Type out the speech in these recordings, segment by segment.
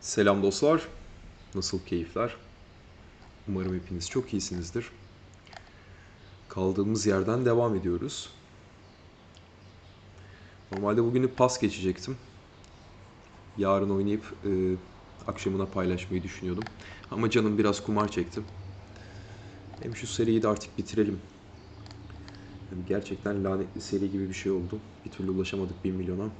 Selam dostlar. Nasıl keyifler? Umarım hepiniz çok iyisinizdir. Kaldığımız yerden devam ediyoruz. Normalde bugünü pas geçecektim. Yarın oynayıp e, akşamına paylaşmayı düşünüyordum. Ama canım biraz kumar çekti. Hem şu seriyi de artık bitirelim. Yani gerçekten lanetli seri gibi bir şey oldu. Bir türlü ulaşamadık 1 milyona.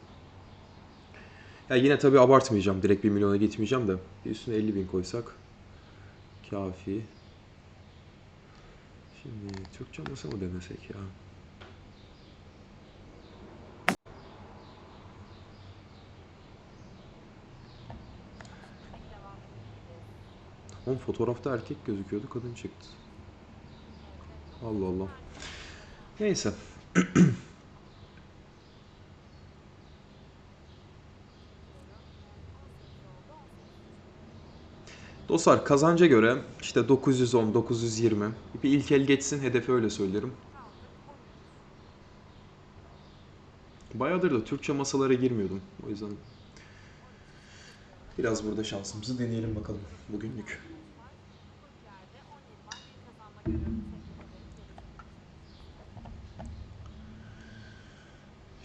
Ya yine tabii abartmayacağım. Direkt 1 milyona gitmeyeceğim de. Bir üstüne 50 bin koysak. Kafi. Şimdi Türkçe masa mı denesek ya? Oğlum fotoğrafta erkek gözüküyordu. Kadın çıktı. Allah Allah. Neyse. Dostlar kazanca göre işte 910, 920 bir ilk el geçsin hedefi öyle söylerim. Bayağıdır da Türkçe masalara girmiyordum. O yüzden biraz burada şansımızı deneyelim bakalım bugünlük.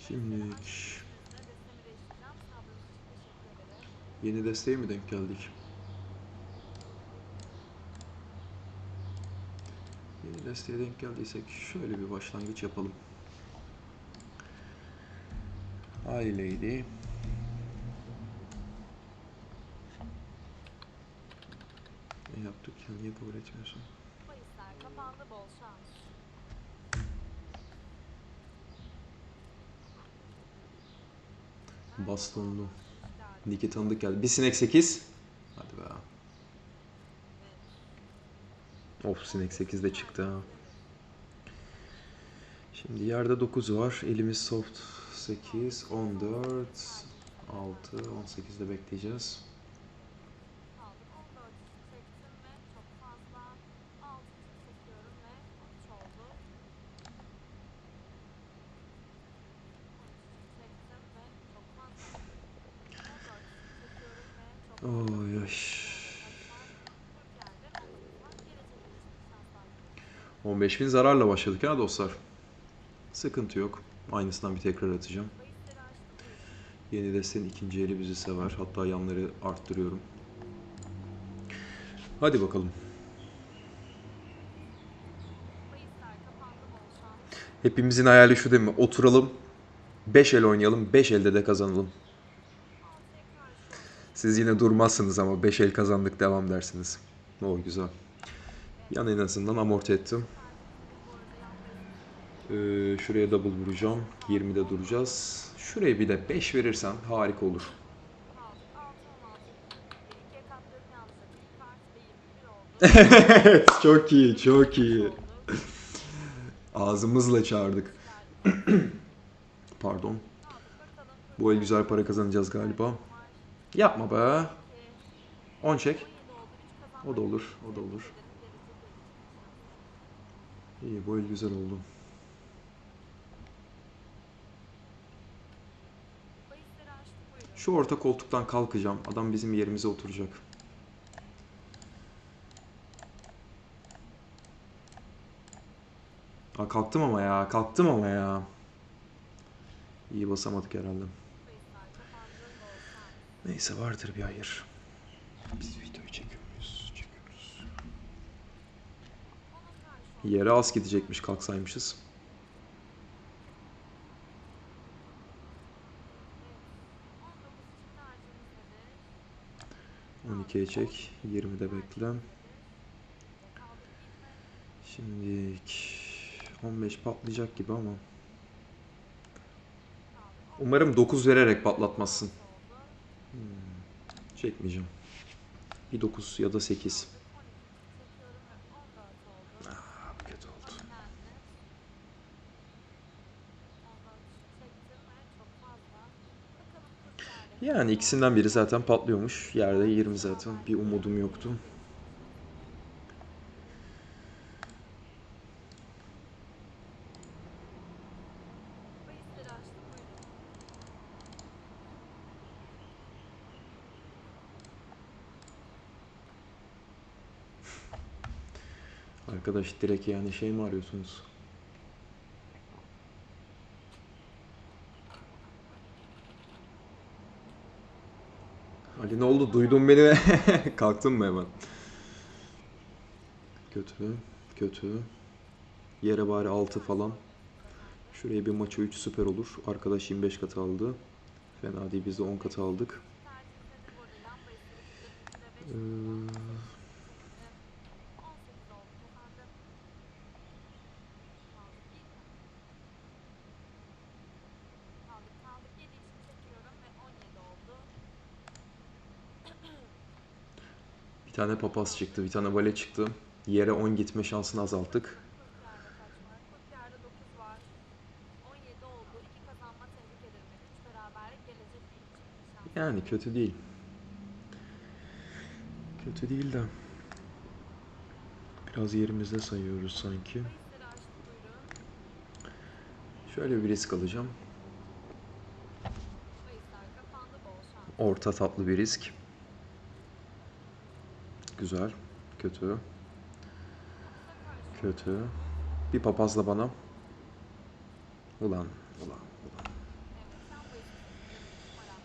Şimdi yeni desteğe mi denk geldik? Desteğe denk geldiysek şöyle bir başlangıç yapalım. Aileydi. Ne yaptık ya? Niye kabul etmiyorsun? Bastonlu. Niki tanıdık geldi. Bir sinek 8. Hadi be. Of sinek 8 de çıktı ha. Şimdi yerde 9 var. Elimiz soft 8, 14, 6, 18'de bekleyeceğiz. 5000 zararla başladık ha dostlar. Sıkıntı yok. Aynısından bir tekrar atacağım. Yeni destenin ikinci eli bizi sever. Hatta yanları arttırıyorum. Hadi bakalım. Hepimizin hayali şu değil mi? Oturalım, 5 el oynayalım, 5 elde de kazanalım. Siz yine durmazsınız ama 5 el kazandık devam dersiniz. O güzel. Yani en azından amorti ettim. Ee, şuraya double vuracağım. 20'de duracağız. Şuraya bir de 5 verirsen harika olur. aldık. 6 16. İlk katların yalnızca bir kart ve 21 oldu. çok iyi, çok iyi. Ağzımızla çağırdık. Pardon. Bu el güzel para kazanacağız galiba. Yapma be. 10 çek. O da olur, o da olur. İyi, bu el güzel oldu. Şu orta koltuktan kalkacağım. Adam bizim yerimize oturacak. Aa, kalktım ama ya. Kalktım ama ya. İyi basamadık herhalde. Neyse vardır bir hayır. Biz videoyu çekiyor muyuz? Çekiyoruz. Yere az gidecekmiş kalksaymışız. 12'ye çek. 20'de bekle. Şimdi 15 patlayacak gibi ama. Umarım 9 vererek patlatmazsın. Hmm, Çekmeyeceğim. Bir 9 ya da 8. Yani ikisinden biri zaten patlıyormuş. Yerde 20 zaten. Bir umudum yoktu. Arkadaş direkt yani şey mi arıyorsunuz? Oldu? Duydun beni. Kalktın mı hemen? Kötü. Kötü. Yere bari 6 falan. Şuraya bir maça 3 süper olur. Arkadaş 25 katı aldı. Fena değil biz de 10 katı aldık. Ee, sürekli 18 oldu efendim. Kaldık iyi mi? Kaldık kaldık 7 için çekiyorum ve 17 oldu. Bir tane papaz çıktı, bir tane vale çıktı. Yere 10 gitme şansını azalttık. 40 yerde kaç var? 40 yerde 9 var. 17 oldu. 2 kazanma tebrik ederim. 3 beraberlik gelecek bir için şans. Yani kötü değil. Kötü değil de. Biraz yerimizde sayıyoruz sanki. Şöyle bir risk alacağım. Orta tatlı bir risk. Güzel. Kötü. Kötü. Bir papazla bana. Ulan, ulan, ulan. Evet, sen bu işi numara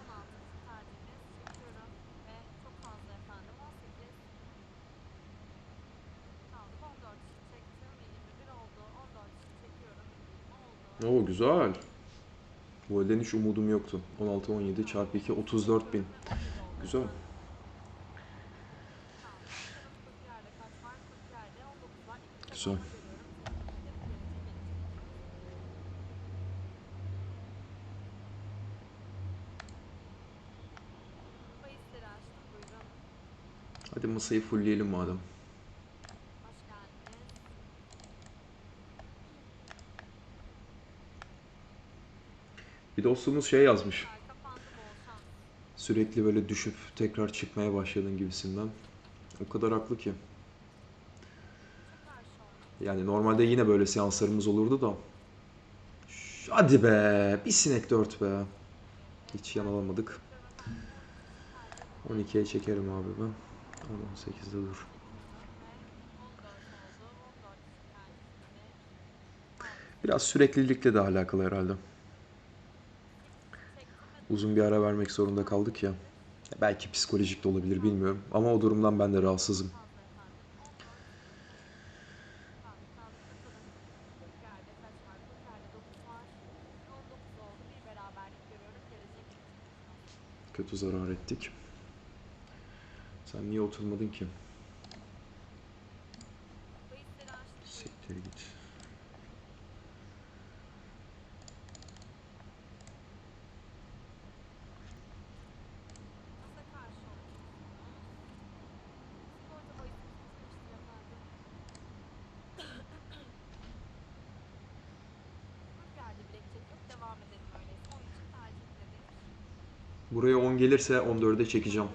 16 tercihiniz çekiyorum ve çok fazla efendim 18 kaldı 14 için çektim ve 21 oldu 14 için çekiyorum 20 oldu Oo güzel. Bu elden hiç umudum yoktu. 16 17 çarpı 2 34 bin. ve 17 oldu. Güzel. Kaldı. Bakalım 40 yerde kaç var 40 yerde 19 var İki Güzel. kazanma görüyorum. Tebrik ederim. Gelecek, gelecek. Bahisleri açtım buyurun Hadi masayı fullleyelim madem. Bir dostumuz şey yazmış. Sürekli böyle düşüp tekrar çıkmaya başladın gibisinden. O kadar haklı ki. Yani normalde yine böyle seanslarımız olurdu da. Hadi be. Bir sinek dört be. Hiç yanılamadık. 12'ye çekerim abi ben. 18'de dur. Biraz süreklilikle de alakalı herhalde. Uzun bir ara vermek zorunda kaldık ya. Belki psikolojik de olabilir bilmiyorum. Ama o durumdan ben de rahatsızım. Kötü zarar ettik. Sen niye oturmadın ki? Buraya 10 gelirse 14'e çekeceğim.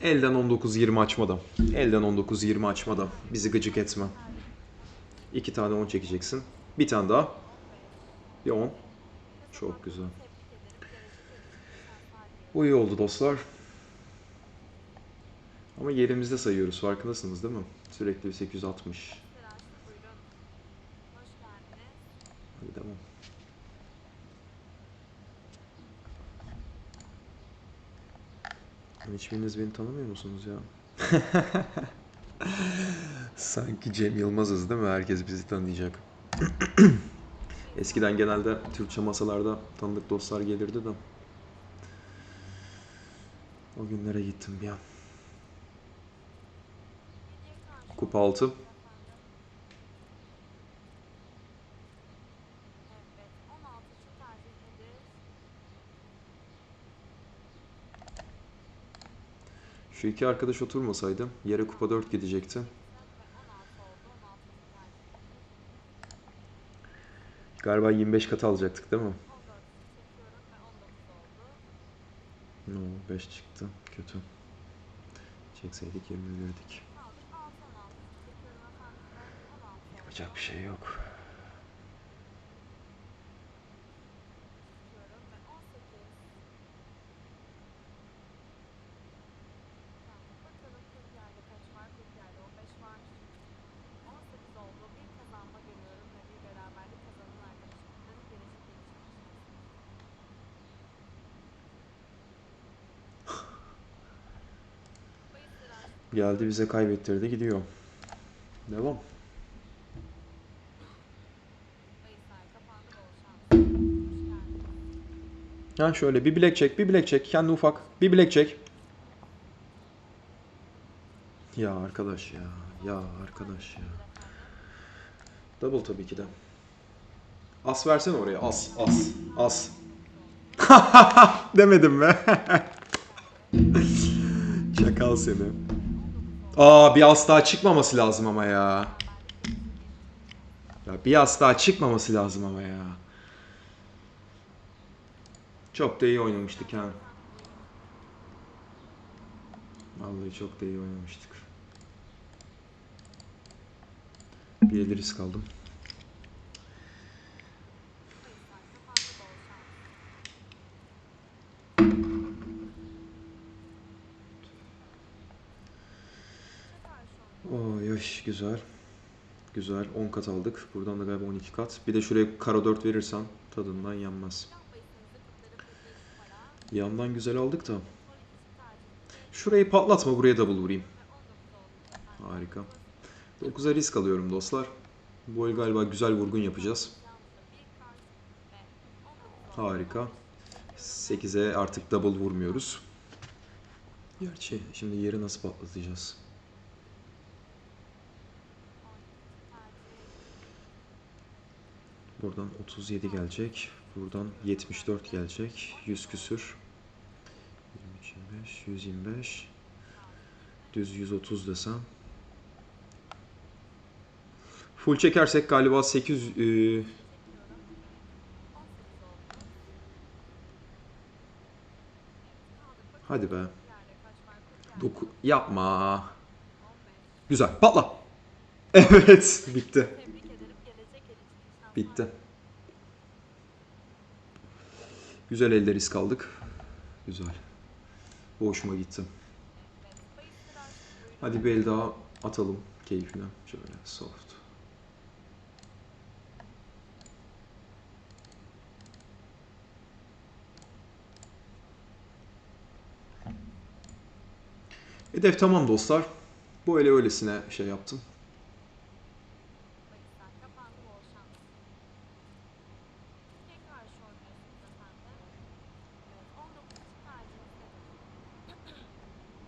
Elden 19-20 açmadan. Elden 19-20 açmadan. Bizi gıcık etme. İki tane 10 çekeceksin. Bir tane daha. Bir 10. Çok güzel. Bu iyi oldu dostlar. Ama yerimizde sayıyoruz. Farkındasınız değil mi? Sürekli bir 860. Hadi devam. Hiçbiriniz beni tanımıyor musunuz ya? Sanki Cem Yılmaz'ız değil mi? Herkes bizi tanıyacak. Eskiden genelde Türkçe masalarda tanıdık dostlar gelirdi de. O günlere gittim bir an. Kupa altı. Evet, 16 için tercih ederiz. Şu iki arkadaş oturmasaydı yere kupa 4 gidecekti. Ve 16 oldu. 16 için tercih ederiz. Galiba 25 kat alacaktık değil mi? 14 çekiyorum ve 19 oldu. No 5 çıktı. Kötü. Çekseydik 20 verirdik. Yapacak bir şey yok. Geldi bize kaybettirdi gidiyor. Devam. Ha şöyle bir bilek çek, bir bilek çek. Kendi ufak. Bir bilek çek. Ya arkadaş ya. Ya arkadaş ya. Double tabii ki de. As versene oraya. As, as, as. Demedim be. Şakal seni. Aa bir as daha çıkmaması lazım ama ya. Ya bir as daha çıkmaması lazım ama ya. Çok da iyi oynamıştık ha. Vallahi çok da iyi oynamıştık. Bir eli risk aldım. Oy oy güzel. Güzel 10 kat aldık. Buradan da galiba 12 kat. Bir de şuraya karo 4 verirsen tadından yenmez. Yandan güzel aldık da. 12 tercihiniz Şurayı patlatma buraya double vurayım. ve 19 oldu efendim. Harika. 9'a risk alıyorum dostlar. Bu el galiba güzel vurgun yapacağız. Yalnızca bir kart ve 19 oldu. Harika. 8'e artık double vurmuyoruz. Gerçi şimdi yeri nasıl patlatacağız? 12 tercih. Buradan 37 gelecek. Buradan 74 gelecek. 100 küsür. 125, 125. Düz 130 desem. Full çekersek galiba 800 e, Çekiyorum. 18 oldu. Evet, kaldık. Bakın hadi be. bir yerde kaç var? 40 yerde. Doku yapma. 15. Güzel. Patla. Evet, bitti. Bitti. Güzel elde risk aldık. Güzel. Bu hoşuma gitti. Hadi bir el daha atalım keyfine. Şöyle soft. Hedef tamam dostlar. Bu ele öylesine şey yaptım. Bayıslar kapandı. Bol şans. Kimliğe karşı oynuyorsunuz efendim. Evet. 19 tercihiniz nedir?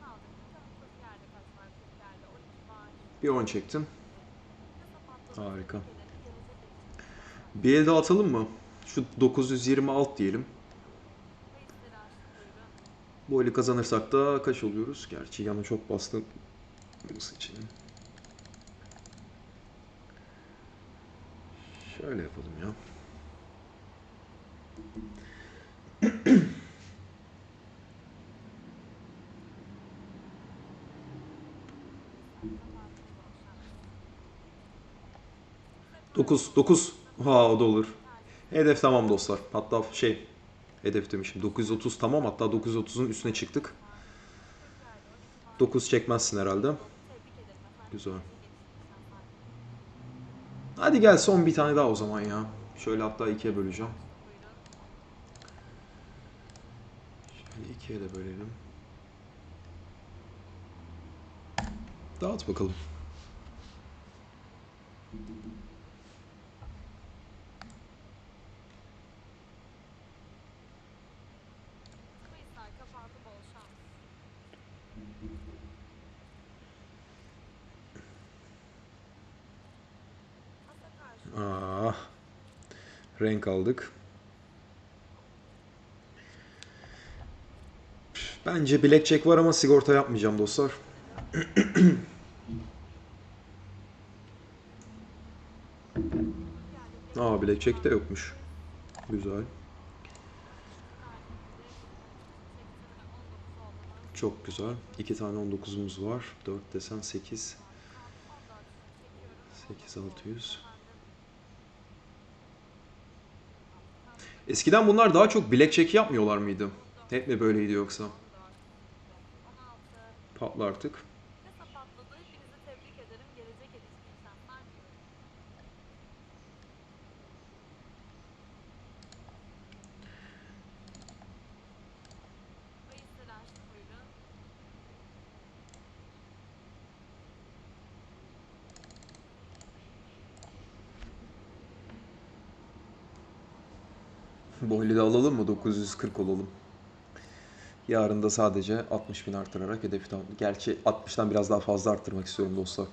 Kaldık. Bakalım 40 yerde kaç var? 40 yerde 12 var. Bir 10 çektim. Kasa patladı. Harika. Bir el atalım mı? Şu 920 alt diyelim. Bu eli kazanırsak da kaç oluyoruz? Gerçi yana çok bastım. Nasıl için? Şöyle yapalım ya. Dokuz, dokuz. Ha o da olur. Hedef tamam dostlar. Hatta şey, hedef demişim. 930 tamam. Hatta 930'un üstüne çıktık. 9 çekmezsin herhalde. Güzel. Hadi gel son bir tane daha o zaman ya. Şöyle hatta ikiye böleceğim. Şöyle ikiye de bölelim. Dağıt bakalım. Ah. Renk aldık. Bence blackjack var ama sigorta yapmayacağım dostlar. Aa blackjack de yokmuş. Güzel. Çok güzel. İki tane 19'umuz var. 4 desen 8. 8 600. Eskiden bunlar daha çok blackjack yapmıyorlar mıydı? Hep mi böyleydi yoksa? 16. Patla artık. Boylu da alalım mı? 940 olalım. Yarın da sadece 60 bin artırarak hedefi tam... Gerçi 60'tan biraz daha fazla arttırmak istiyorum dostlar.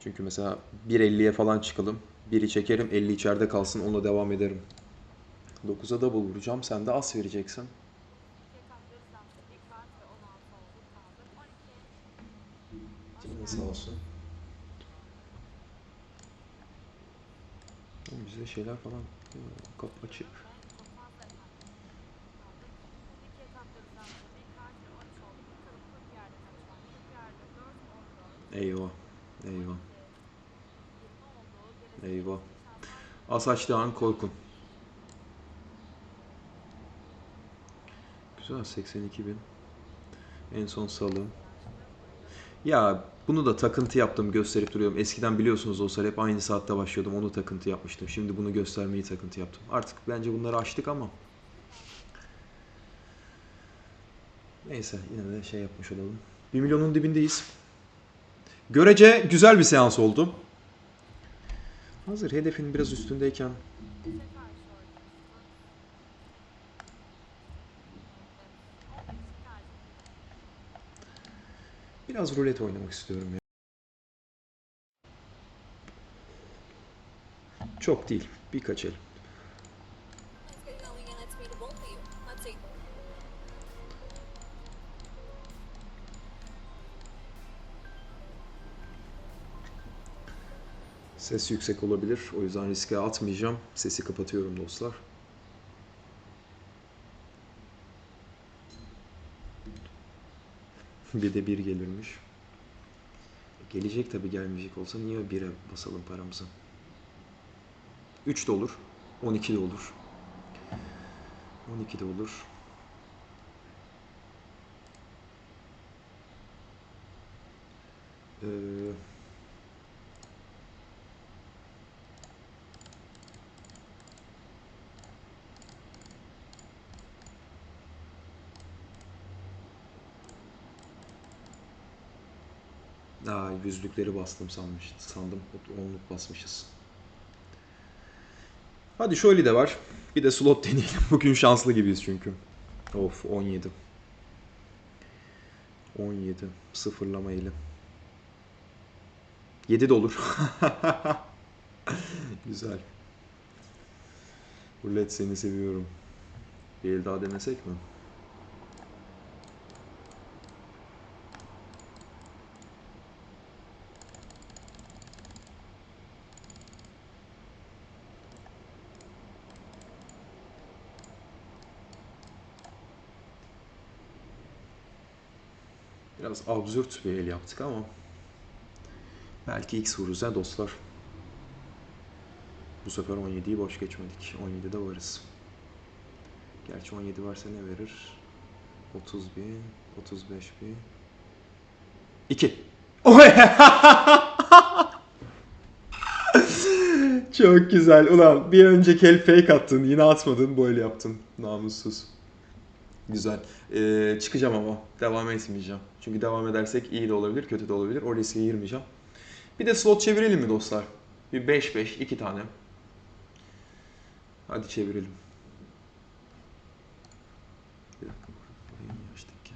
Çünkü mesela 1.50'ye falan çıkalım. Biri çekerim 50 içeride kalsın onunla devam ederim. 9'a double vuracağım. Sen de as vereceksin. İkiye katlarız zaten. Bir kart ve 16 oldu kaldı. 12. Canın sağ olsun. Oğlum Bize şeyler falan e, kapı açık. Çok fazla efendim. Kaldı. Şimdi ikiye katlarız zaten. Bir kart ve 13 oldu. Bakalım 40 yerde kaç var? 40 yerde 4, 14, Eyvah. Eyvah. 20 oldu. Gerisi Eyvah. Asaç Dağın Korkun. Güzel 82 bin. En son salı. Ya bunu da takıntı yaptım gösterip duruyorum. Eskiden biliyorsunuz dostlar hep aynı saatte başlıyordum. Onu takıntı yapmıştım. Şimdi bunu göstermeyi takıntı yaptım. Artık bence bunları açtık ama. Neyse yine de şey yapmış olalım. 1 milyonun dibindeyiz. Görece güzel bir seans oldu. Hazır hedefin biraz üstündeyken Bize karşı oynuyorsun. 15 tercih. Biraz rulet oynamak istiyorum ya. Çok değil. Birkaç el. Ses yüksek olabilir. O yüzden riske atmayacağım. Sesi kapatıyorum dostlar. bir de bir gelirmiş. Gelecek tabi gelmeyecek olsa niye bire basalım paramızı? 3 de olur. 12 de olur. 12 de olur. Ee, Aa, yüzlükleri bastım sanmış, sandım. Onluk basmışız. Hadi şöyle de var. Bir de slot deneyelim. Bugün şanslı gibiyiz çünkü. Of 17. 17. Sıfırlama eli. 7 de olur. Güzel. Rulet seni seviyorum. Bir el daha denesek mi? Biraz absürt bir el yaptık ama belki X vururuz ha dostlar. Bu sefer 17'yi boş geçmedik. 17'de varız. Gerçi 17 varsa ne verir? 30 bin, 35 bin. 2. Çok güzel. Ulan bir önceki el fake attın. Yine atmadın. El yaptın. Namussuz. Güzel. Ee, çıkacağım ama. Devam etmeyeceğim. Çünkü devam edersek iyi de olabilir, kötü de olabilir. O riske girmeyeceğim. Bir de slot çevirelim mi dostlar? Bir 5-5, iki tane. Hadi çevirelim. Bir dakika. Burayı niye açtık ki?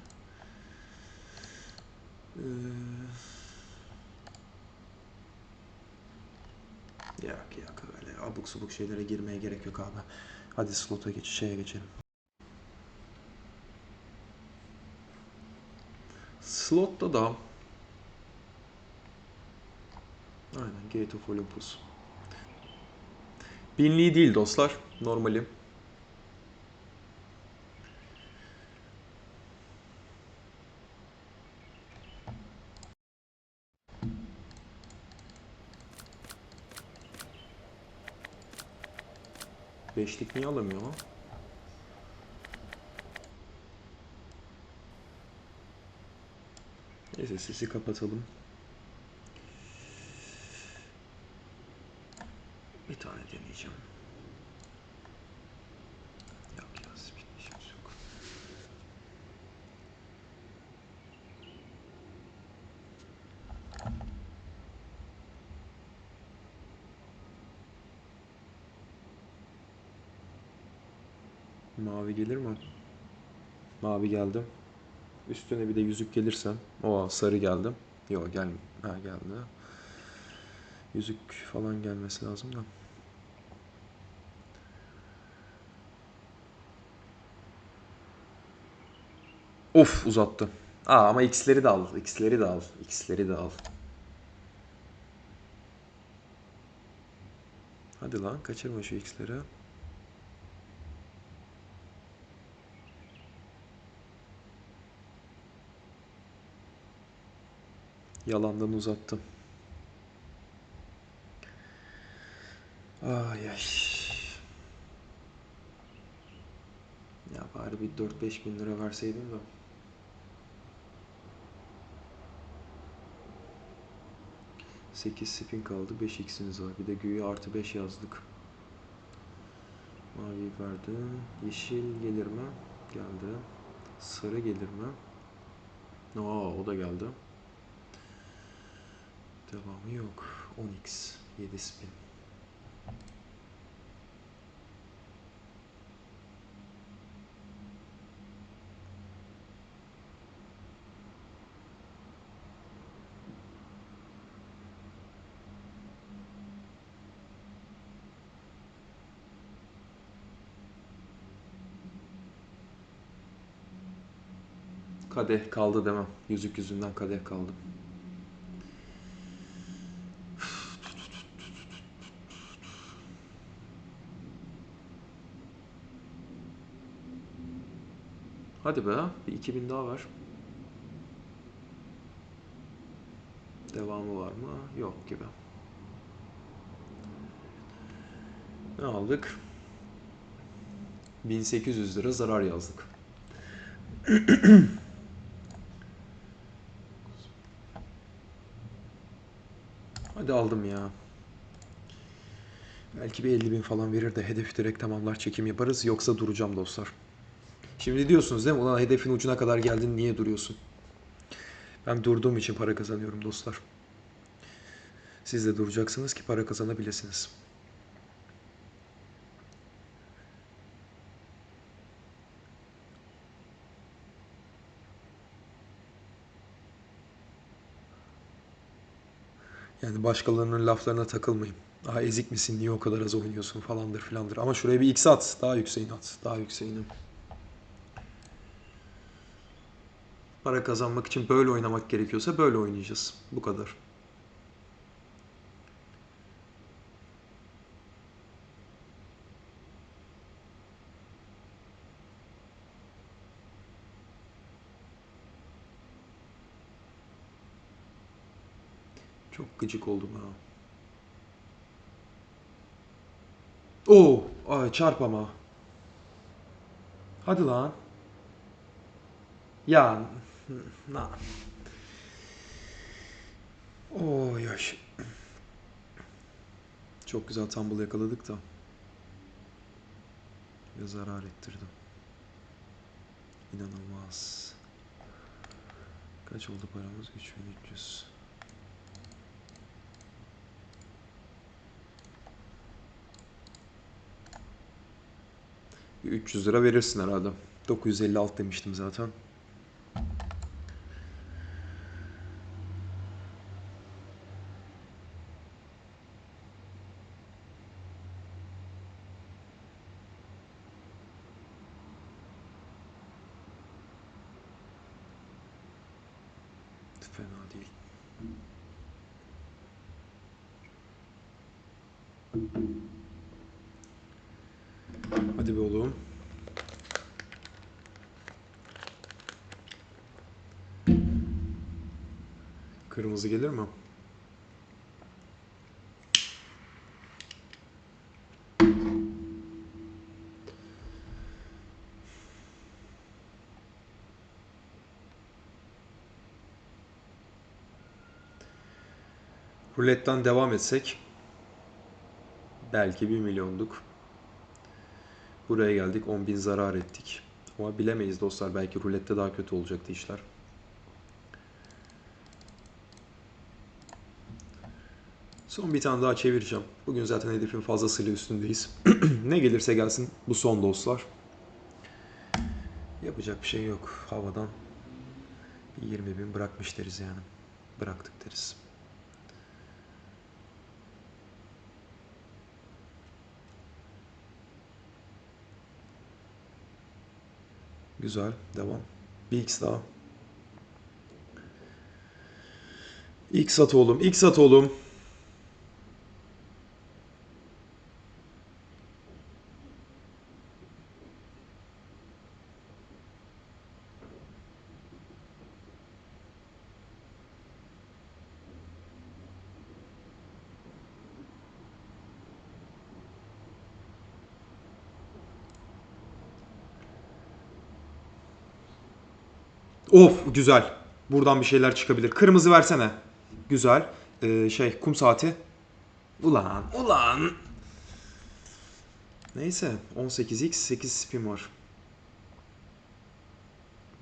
Ee, yok yok öyle abuk subuk şeylere girmeye gerek yok abi. Hadi slota geç, şeye geçelim. Slotta da Aynen Gate of Olympus. Binliği değil dostlar. Normali. Beşlik niye alamıyor lan? Neyse sesi kapatalım. Bir tane deneyeceğim. Yok bir işimiz yok. Mavi gelir mi? Mavi geldi. Üstüne bir de yüzük gelirse. O sarı geldi. Yok gel ha, geldi. Yüzük falan gelmesi lazım da. Of uzattı. Aa ama x'leri de al. X'leri de al. X'leri de al. Hadi lan kaçırma şu x'leri. Yalandan uzattım. Ay ay. Ya bari bir 4-5 bin lira verseydin de. Sekiz spin kaldı. 5x'iniz var. Bir de güya artı 5 yazdık. Mavi verdim. Yeşil gelir mi? Geldi. Sarı gelir mi? Aa, o da geldi. Devamı yok. 10x. 7 spin. Kadeh kaldı demem. Yüzük yüzünden kadeh kaldı. Hadi be, bir 2000 daha var. Devamı var mı? Yok gibi. Ne aldık? 1800 lira zarar yazdık. Hadi aldım ya. Belki bir 50 bin falan verir de hedef direkt tamamlar çekim yaparız. Yoksa duracağım dostlar. Şimdi diyorsunuz değil mi? Ulan hedefin ucuna kadar geldin niye duruyorsun? Ben durduğum için para kazanıyorum dostlar. Siz de duracaksınız ki para kazanabilirsiniz. Yani başkalarının laflarına takılmayın. Daha ezik misin, niye o kadar az oynuyorsun falandır filandır. Ama şuraya bir x at, daha yükseğini at, daha yükseğini. Para kazanmak için böyle oynamak gerekiyorsa böyle oynayacağız. Bu kadar. Çok gıcık oldum ha. Oo, ay çarp ama. Hadi lan. Ya na. Oo yaş. Çok güzel tumble yakaladık da. Ve zarar ettirdim. İnanılmaz. Kaç oldu paramız? 3300. Bir 300 lira verirsin herhalde. 956 demiştim zaten. Fena değil. Hadi be oğlum. Kırmızı gelir mi? Ruletten devam etsek belki 1 milyonduk. Buraya geldik 10 bin zarar ettik. Ama bilemeyiz dostlar belki rulette daha kötü olacaktı işler. Son bir tane daha çevireceğim. Bugün zaten hedefin fazlasıyla üstündeyiz. ne gelirse gelsin bu son dostlar. Yapacak bir şey yok. Havadan 20 bin bırakmış deriz yani. Bıraktık deriz. Güzel. Devam. Bir X daha. X at oğlum. X at oğlum. Of güzel. Buradan bir şeyler çıkabilir. Kırmızı versene. Güzel. Ee, şey kum saati. Ulan ulan. Neyse 18x 8 spin var.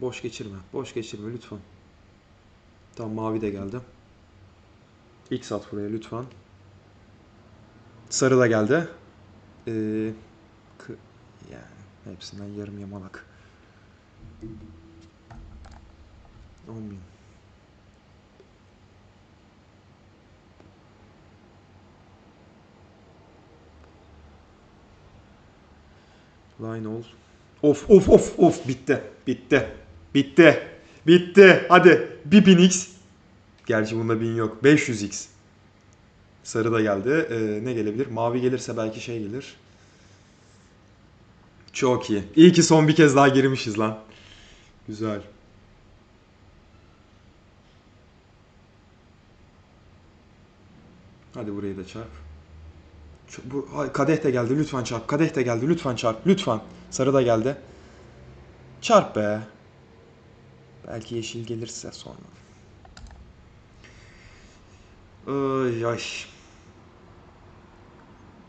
Boş geçirme. Boş geçirme lütfen. Tamam mavi de geldi. X at buraya lütfen. Sarı da geldi. Ee, yani hepsinden yarım yamalak. 10 bin. Line all. Of of of of bitti. Bitti. Bitti. Bitti. Hadi. Bir 1000x. Gerçi bunda 1000 yok. 500x. Sarı da geldi. Ee, ne gelebilir? Mavi gelirse belki şey gelir. Çok iyi. İyi ki son bir kez daha girmişiz lan. Güzel. Hadi burayı da çarp. Bu, kadeh de geldi lütfen çarp. Kadeh de geldi lütfen çarp. Lütfen. Sarı da geldi. Çarp be. Belki yeşil gelirse sonra. Ay ay.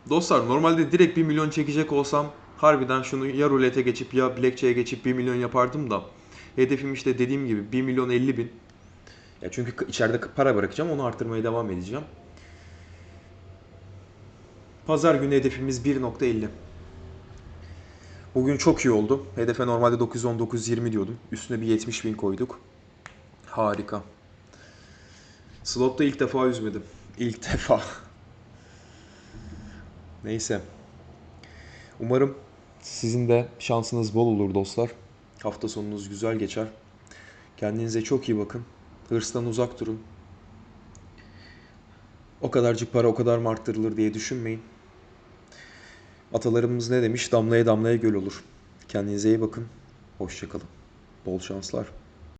Dostlar normalde direkt 1 milyon çekecek olsam harbiden şunu ya rulete geçip ya blackjack'e geçip 1 milyon yapardım da hedefim işte dediğim gibi 1 milyon 50 bin. Ya çünkü içeride para bırakacağım onu arttırmaya devam edeceğim. Pazar günü hedefimiz 1.50. Bugün çok iyi oldu. Hedefe normalde 910-920 diyordum. Üstüne bir 70 bin koyduk. Harika. Slotta ilk defa üzmedim. İlk defa. Neyse. Umarım sizin de şansınız bol olur dostlar. Hafta sonunuz güzel geçer. Kendinize çok iyi bakın. Hırstan uzak durun. O kadarcık para o kadar mı arttırılır diye düşünmeyin. Atalarımız ne demiş? Damlaya damlaya göl olur. Kendinize iyi bakın. Hoşçakalın. Bol şanslar.